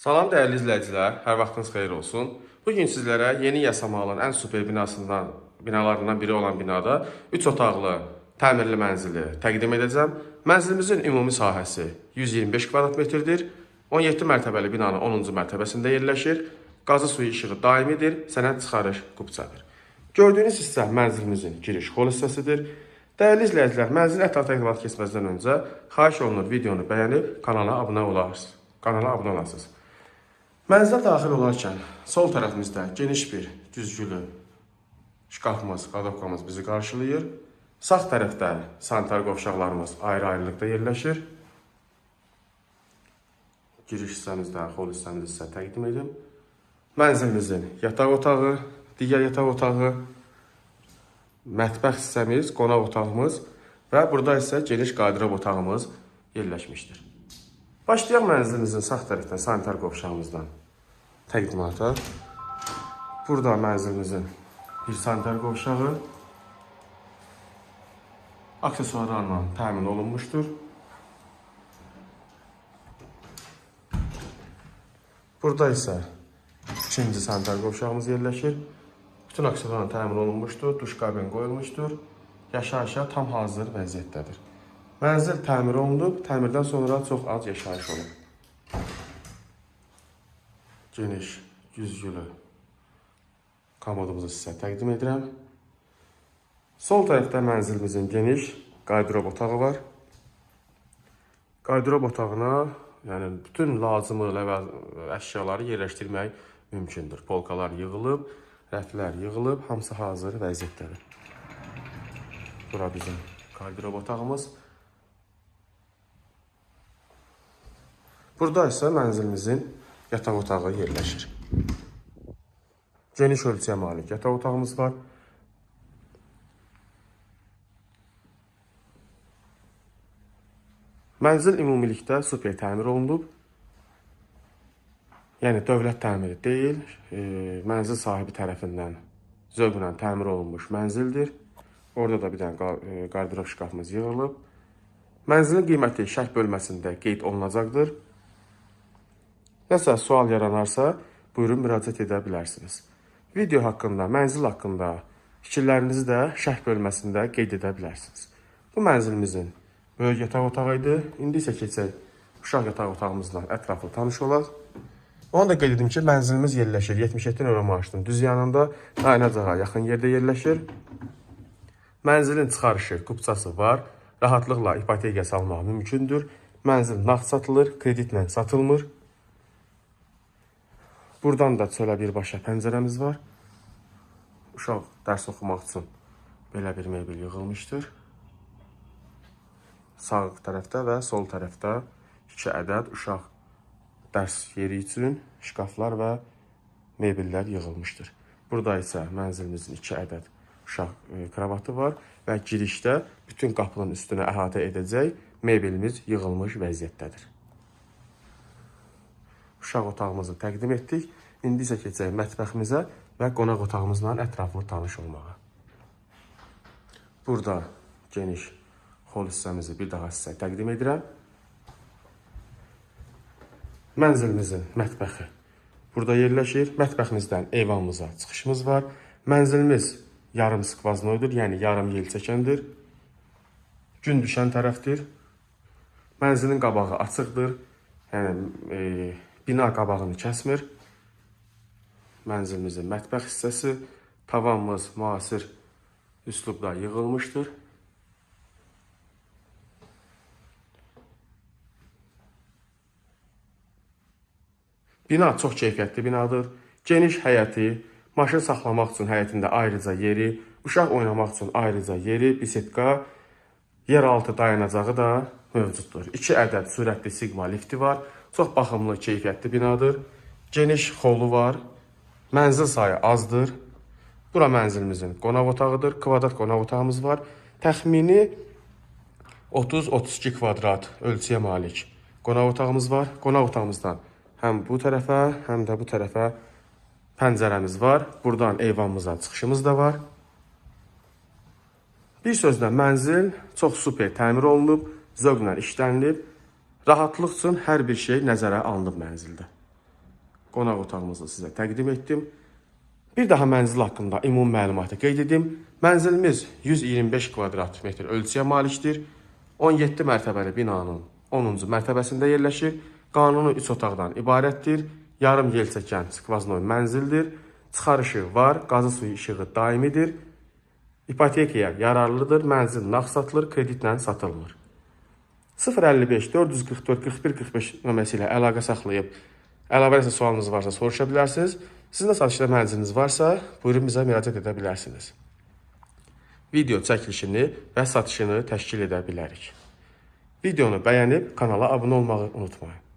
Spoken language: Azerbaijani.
Salam dəyərli izləyicilər, hər vaxtınız xeyir olsun. Bu gün sizlərə yeni yasamalın ən super binasından, binalarından biri olan binada 3 otaqlı təmirli mənzili təqdim edəcəm. Mənzilimizin ümumi sahəsi 125 kvadrat metrdir. 17 mərtəbəli binanın 10-cu mərtəbəsində yerləşir. Qazı suyu işığı daimidir, sənəd çıxarış qubçadır. Gördüyünüz hissə mənzilimizin giriş hol hissəsidir. Dəyərli izləyicilər, mənzil ətraf təqdimat keçməzdən öncə xahiş olunur videonu bəyənib kanala abunə olarsınız. Kanala abunə olasınız. Mənzilə daxil olarkən sol tərəfimizdə geniş bir güzgülü şkafımız, qadovkamız bizi qarşılayır. Sağ tərəfdə sanitar qovşaqlarımız ayrı-ayrılıqda yerləşir. Giriş hissəmizdə, hol hissəmiz isə təqdim edim. Mənzilimizin yataq otağı, digər yataq otağı, mətbəx hissəmiz, qonaq otağımız və burada isə geniş qardırob otağımız yerləşmişdir. Başlayaq mənzilimizin sağ tərəfdən sanitar qovşağımızdan təqdimata. Burada mənzilimizin bir sanitar qovşağı aksesuarlarla təmin olunmuşdur. Burada isə ikinci sanitar qovşağımız yerləşir. Bütün aksesuarlarla təmin olunmuşdur. Duş kabin qoyulmuşdur. Yaşayışa tam hazır vəziyyətdədir. Mənzil təmir olunub, təmirdən sonra çox az yaşayış olub. Geniş, güzgülü komodumuzu sizə təqdim edirəm. Sol tərəfdə mənzilimizin geniş qardırob otağı var. Qardırob otağına, yəni bütün lazımı əşyaları yerləşdirmək mümkündür. Polkalar yığılıb, rəflər yığılıb, hamısı hazır vəziyyətdədir. Bura bizim qardırob otağımız. Burada isə mənzilimizin yataq otağı yerləşir. Geniş ölçüyə malik yataq otağımız var. Mənzil ümumilikdə super təmir olunub. Yəni dövlət təmiri deyil, e, mənzil sahibi tərəfindən zövqlə təmir olunmuş mənzildir. Orada da bir dənə e, qardırob şkafımız yığılıb. Mənzilin qiyməti şərh bölməsində qeyd olunacaqdır. Nəsə sual yaranarsa, buyurun müraciət edə bilərsiniz. Video haqqında, mənzil haqqında fikirlərinizi də şərh bölməsində qeyd edə bilərsiniz. Bu mənzilimizin böyük yataq otağı idi. İndi isə keçək uşaq yataq otağımızla ətraflı tanış olaq. Onu da qeyd edim ki, mənzilimiz yerləşir 77 nömrə maaşının düz yanında, Aynacağa yaxın yerdə yerləşir. Mənzilin çıxarışı, kupçası var. Rahatlıqla ipoteka salmaq mümkündür. Mənzil nağd satılır, kreditlə satılmır. Buradan da çölə birbaşa pəncərəmiz var. Uşaq dərs oxumaq üçün belə bir mebel yığılmışdır. Sağ tərəfdə və sol tərəfdə 2 ədəd uşaq dərs yeri üçün şkaflar və mebellər yığılmışdır. Burada isə mənzilimizin 2 ədəd uşaq e, kravatı var və girişdə bütün qapının üstünə əhatə edəcək mebelimiz yığılmış vəziyyətdədir. Uşaq otağımızı təqdim etdik. İndi isə keçək mətbəximizə və qonaq otağımızla ətraflı tanış olmağa. Burada geniş hol hissəmizi bir daha sizə təqdim edirəm. Mənzilimizin mətbəxi burada yerləşir. Mətbəximizdən eyvanımıza çıxışımız var. Mənzilimiz yarım skvaznoydur, yəni yarım yel çəkəndir. Gün düşən tərəfdir. Mənzilin qabağı açıqdır. Yəni e, bina qabağını kəsmir. Mənzilimizin mətbəx hissəsi, tavanımız müasir üslubda yığılmışdır. Bina çox keyfiyyətli binadır. Geniş həyəti, maşın saxlamaq üçün həyətində ayrıca yeri, uşaq oynamaq üçün ayrıca yeri, bisetka, yeraltı dayanacağı da mövcuddur. 2 ədəd sürətli Sigma lifti var. Çox baxımlı, keyfiyyətli binadır. Geniş holu var. Mənzil sayı azdır. Bura mənzilimizin qonaq otağıdır. Kvadrat qonaq otağımız var. Təxmini 30-32 kvadrat ölçüyə malik qonaq otağımız var. Qonaq otağımızdan həm bu tərəfə, həm də bu tərəfə pəncərəmiz var. Buradan eyvanımıza çıxışımız da var. Bir sözlə mənzil çox super təmir olunub, zövqlə işlənilib. Rahatlıq üçün hər bir şey nəzərə alınıb mənzildə. qonaq otağımızı sizə təqdim etdim. Bir daha mənzil haqqında ümumi məlumatı qeyd edim. Mənzilimiz 125 kvadrat metr ölçüyə malikdir. 17 mərtəbəli binanın 10-cu mərtəbəsində yerləşir. Qanuni 3 otaqdan ibarətdir. Yarım yel çəkən skvaznoy mənzildir. Çıxarışı var, qazı suyu işığı daimidir. İpotekaya yararlıdır. Mənzil nağd satılır, kreditlə satılmır. 055 444 41 45 nömrəsi ilə əlaqə saxlayıb əlavə isə sualınız varsa soruşa bilərsiniz. Sizin də satışda mənziliniz varsa, buyurun bizə müraciət edə bilərsiniz. Video çəkilişini və satışını təşkil edə bilərik. Videonu bəyənib kanala abunə olmağı unutmayın.